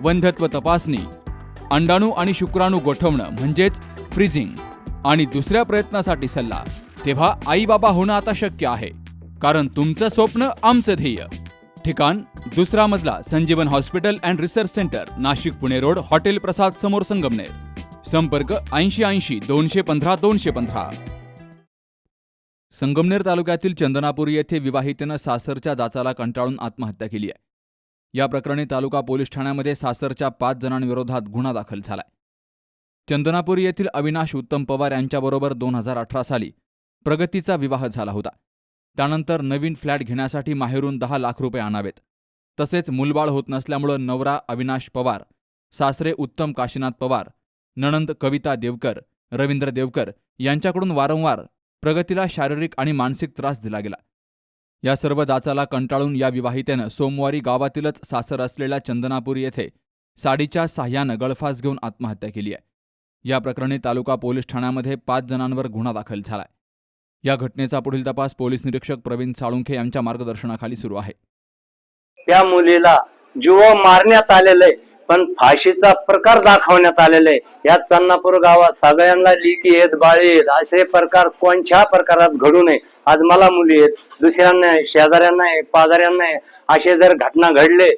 वंध्यत्व तपासणी अंडाणू आणि शुक्राणू गोठवणं म्हणजेच फ्रीजिंग आणि दुसऱ्या प्रयत्नासाठी सल्ला. तेव्हा आई बाबा होणं आता शक्य आहे कारण तुमचं स्वप्न आमचं ध्येय. ठिकाण दुसरा मजला Sanjivan hospital and research centre Nashik Pune road hotel Prasad समोर संगमनेर. संपर्क ऐंशी ऐंशी दोनशे पंधरा दोनशे पंधरा. संगमनेर तालुक्यातील चंदनापूर येथे विवाहितेनं सासरच्या जाचाला कंटाळून आत्महत्या केली आहे. या प्रकरणी तालुका पोलीस ठाण्यामध्ये सासरच्या पाच जणांविरोधात गुन्हा दाखल झालाय. चंदनापूर येथील अविनाश उत्तम पवार यांच्याबरोबर दोन हजार अठरा साली प्रगतीचा विवाह झाला होता. त्यानंतर नवीन फ्लॅट घेण्यासाठी माहेरून दहा लाख रुपये आणावेत. तसेच मुलबाळ होत नसल्यामुळं नवरा अविनाश पवार सासरे उत्तम काशीनाथ पवार नणंद कविता देवकर रवींद्र देवकर यांच्याकडून वारंवार प्रगतीला शारीरिक आणि मानसिक त्रास दिला गेला. या सर्व जाचाला कंटाळून या विवाहितेनं सोमवारी गावातीलच सासर असलेल्या चंदनापूर येथे साडीच्या साह्यानं गळफास घेऊन आत्महत्या केली आहे. या प्रकरणी तालुका पोलीस ठाण्यामध्ये पाच जणांवर गुन्हा दाखल झालाय. या घटनेचा पुढील तपास पोलीस निरीक्षक प्रवीण साळुंखे यांच्या मार्गदर्शनाखाली सुरू आहे. त्या मुलीला जीव मारण्यात आलेलं आहे. पण फाशीचा प्रकार दाखवण्यात आलेला आहे. या चन्नापूर गावात सगळ्यांना लिकी आहेत बाळी आहेत असे प्रकार कोणत्या प्रकारात घडू नये? आज मला मुली आहेत. दुसऱ्यांना आहे, शेजाऱ्यांना आहे पाजाऱ्यांना आहे. असे जर घटना घडले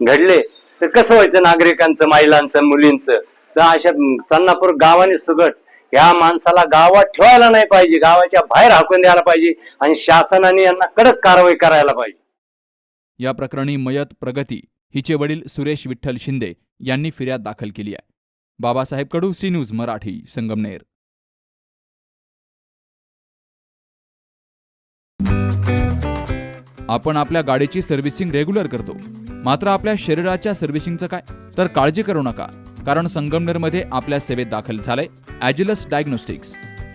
घडले तर कसं व्हायचं नागरिकांचं महिलांचं मुलींचं? तर अशा चन्नापूर गावाने सुगट या माणसाला गावात ठेवायला नाही पाहिजे. गावाच्या बाहेर हाकून द्यायला पाहिजे आणि शासनाने यांना कडक कारवाई करायला पाहिजे. या प्रकरणी मयत प्रगती हिचे वडील सुरेश विठ्ठल शिंदे यांनी फिर्याद दाखल केली आहे. Babasaheb Kadu C news Marathi Sangamner. आपण आपल्या गाडीची सर्व्हिसिंग रेग्युलर करतो. मात्र आपल्या शरीराच्या सर्व्हिसिंगचं काय? तर काळजी करू नका कारण संगमनेरमध्ये आपल्या सेवेत दाखल झालंय Agilus diagnostics.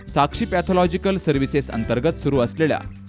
Sakshi pathological services अंतर्गत सुरू असलेल्या